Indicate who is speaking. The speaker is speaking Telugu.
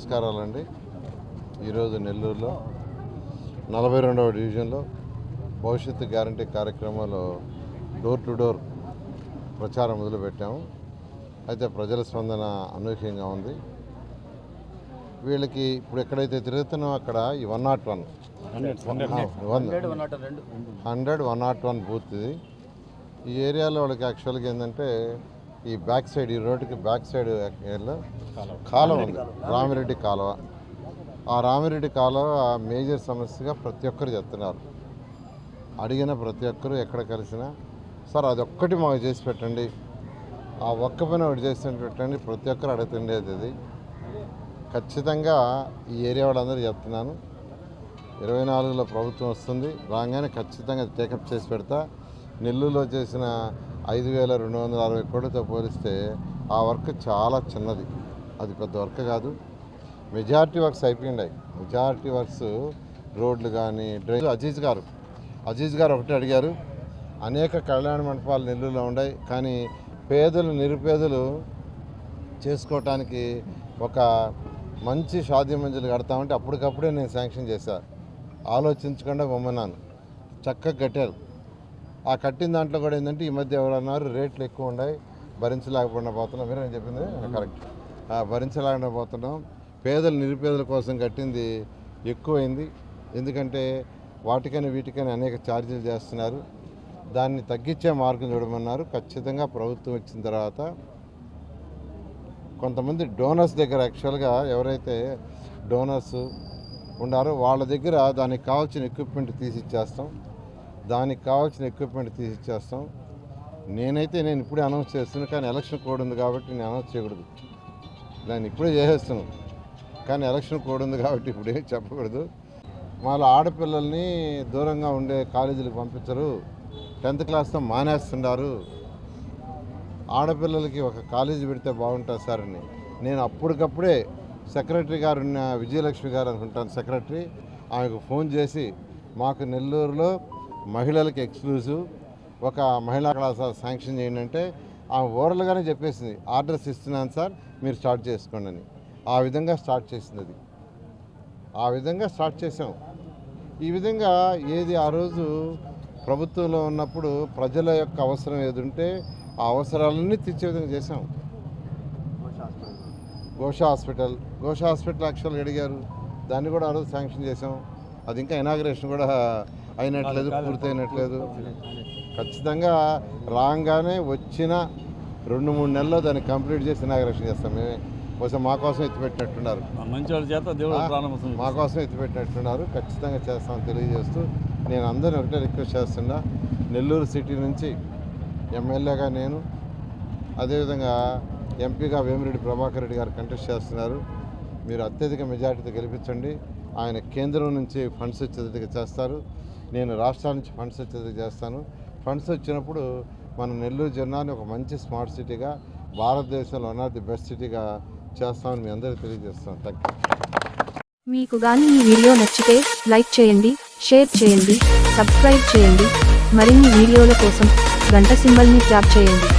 Speaker 1: నమస్కారాలండి ఈరోజు నెల్లూరులో నలభై రెండవ డివిజన్లో భవిష్యత్తు గ్యారంటీ కార్యక్రమంలో డోర్ టు డోర్ ప్రచారం మొదలుపెట్టాము అయితే ప్రజల స్పందన అనూహ్యంగా ఉంది వీళ్ళకి ఇప్పుడు ఎక్కడైతే తిరుగుతున్నాం అక్కడ ఈ one nought one hundred one nought one booth ఇది ఈ ఏరియాలో వాళ్ళకి యాక్చువల్గా ఏంటంటే ఈ బ్యాక్ సైడ్ ఈ రోడ్డుకి బ్యాక్ సైడ్ కాలువ ఉంది రామిరెడ్డి కాలువ ఆ రామిరెడ్డి కాలువ మేజర్ సమస్యగా ప్రతి ఒక్కరు చెప్తున్నారు అడిగిన ప్రతి ఒక్కరు ఎక్కడ కలిసినా సార్ అది ఒక్కటి మాకు చేసి పెట్టండి ఆ ఒక్క పైన ఒకటి చేసి పెట్టండి ప్రతి ఒక్కరు అడుగుతుండేది అది ఖచ్చితంగా ఈ ఏరియా వాళ్ళందరూ చెప్తున్నాను ఇరవై నాలుగులో ప్రభుత్వం వస్తుంది రాగానే ఖచ్చితంగా టేకప్ చేసి పెడతా నెల్లూరులో చేసిన ఐదు వేల రెండు వందల అరవై కోట్లతో పోలిస్తే ఆ వర్క్ చాలా చిన్నది అది పెద్ద వర్క్ కాదు మెజారిటీ వర్క్స్ అయిపోయినాయి మెజారిటీ వర్క్స్ రోడ్లు కానీ డ్రైవ్ అజీజ్ గారు అజీజ్ గారు ఒకటి అడిగారు అనేక కళ్యాణ మండపాలు నెల్లూరులో ఉన్నాయి కానీ పేదలు నిరుపేదలు చేసుకోవటానికి ఒక మంచి షాది మంజులు కడతామంటే అప్పటికప్పుడే నేను శాంక్షన్ చేశాను ఆలోచించకుండా బొమ్మన్నాను చక్కగా కట్టారు ఆ కట్టిన దాంట్లో కూడా ఏంటంటే ఈ మధ్య ఎవరన్నారు రేట్లు ఎక్కువ ఉన్నాయి భరించలేకపోయినా పోతున్నాం మీరు నేను చెప్పింది కరెక్ట్ భరించలేకుండా పోతున్నాం పేదలు నిరుపేదల కోసం కట్టింది ఎక్కువైంది ఎందుకంటే వాటికైనా వీటికైనా అనేక ఛార్జీలు చేస్తున్నారు దాన్ని తగ్గించే మార్గం చూడమన్నారు ఖచ్చితంగా ప్రభుత్వం ఇచ్చిన తర్వాత కొంతమంది డోనర్స్ దగ్గర యాక్చువల్గా ఎవరైతే డోనర్స్ ఉన్నారో వాళ్ళ దగ్గర దానికి కావాల్సిన ఎక్విప్మెంట్ తీసి ఇచ్చేస్తాం దానికి కావాల్సిన ఎక్విప్మెంట్ తీసి ఇచ్చేస్తాం నేనైతే నేను ఇప్పుడే అనౌన్స్ చేస్తున్నాను కానీ ఎలక్షన్ కోడ్ ఉంది కాబట్టి నేను అనౌన్స్ చేయకూడదు దాన్ని ఇప్పుడే చేసేస్తున్నాను కానీ ఎలక్షన్ కోడ్ ఉంది కాబట్టి ఇప్పుడే చెప్పకూడదు వాళ్ళ ఆడపిల్లల్ని దూరంగా ఉండే కాలేజీలకు పంపించరు టెన్త్ క్లాస్తో మానేస్తున్నారు ఆడపిల్లలకి ఒక కాలేజీ పెడితే బాగుంటుంది సార్ అని నేను అప్పటికప్పుడే సెక్రటరీ గారు ఉన్న విజయలక్ష్మి గారు అనుకుంటాను సెక్రటరీ ఆమెకు ఫోన్ చేసి మాకు నెల్లూరులో మహిళలకు ఎక్స్క్లూజివ్ ఒక మహిళా కళాశాల శాంక్షన్ చేయండి అంటే ఆమె ఓరల్గానే చెప్పేసింది ఆర్డర్స్ ఇస్తున్నాను సార్ మీరు స్టార్ట్ చేసుకోండి అని ఆ విధంగా స్టార్ట్ చేసింది అది ఆ విధంగా స్టార్ట్ చేసాం ఈ విధంగా ఏది ఆ రోజు ప్రభుత్వంలో ఉన్నప్పుడు ప్రజల యొక్క అవసరం ఏది ఉంటే ఆ అవసరాలన్నీ తీర్చే విధంగా చేసాం ఘోష హాస్పిటల్ ఘోష హాస్పిటల్ యాక్చువల్గా అడిగారు దాన్ని కూడా ఆ రోజు శాంక్షన్ చేసాం అది ఇంకా ఇనాగ్రేషన్ కూడా అయినట్లేదు పూర్తయినట్లేదు ఖచ్చితంగా రాగానే వచ్చిన రెండు మూడు నెలల్లో దాన్ని కంప్లీట్ చేసి ఇనాగ్రేషన్ చేస్తాం మేమే కోసం మా కోసం పెట్టినట్టున్నారు మా కోసం పెట్టినట్టున్నారు ఖచ్చితంగా చేస్తామని తెలియజేస్తూ నేను అందరిని ఒకటే రిక్వెస్ట్ చేస్తున్నా నెల్లూరు సిటీ నుంచి ఎమ్మెల్యేగా నేను అదేవిధంగా ఎంపీగా వేమిరెడ్డి ప్రభాకర్ రెడ్డి గారు కంటెస్ట్ చేస్తున్నారు మీరు అత్యధిక మెజార్టీతో గెలిపించండి ఆయన కేంద్రం నుంచి ఫండ్స్ వచ్చేటట్టుగా చేస్తారు నేను రాష్ట్రాల నుంచి ఫండ్స్ వచ్చేటట్టుగా చేస్తాను ఫండ్స్ వచ్చినప్పుడు మన నెల్లూరు జిల్లాని ఒక మంచి స్మార్ట్ సిటీగా భారతదేశంలో వన్ ఆఫ్ ది బెస్ట్ సిటీగా చేస్తామని మీ అందరికీ తెలియజేస్తాను థ్యాంక్ మీకు కానీ ఈ వీడియో నచ్చితే లైక్ చేయండి షేర్ చేయండి సబ్స్క్రైబ్ చేయండి మరిన్ని వీడియోల కోసం గంట సింబల్ని ట్యాప్ చేయండి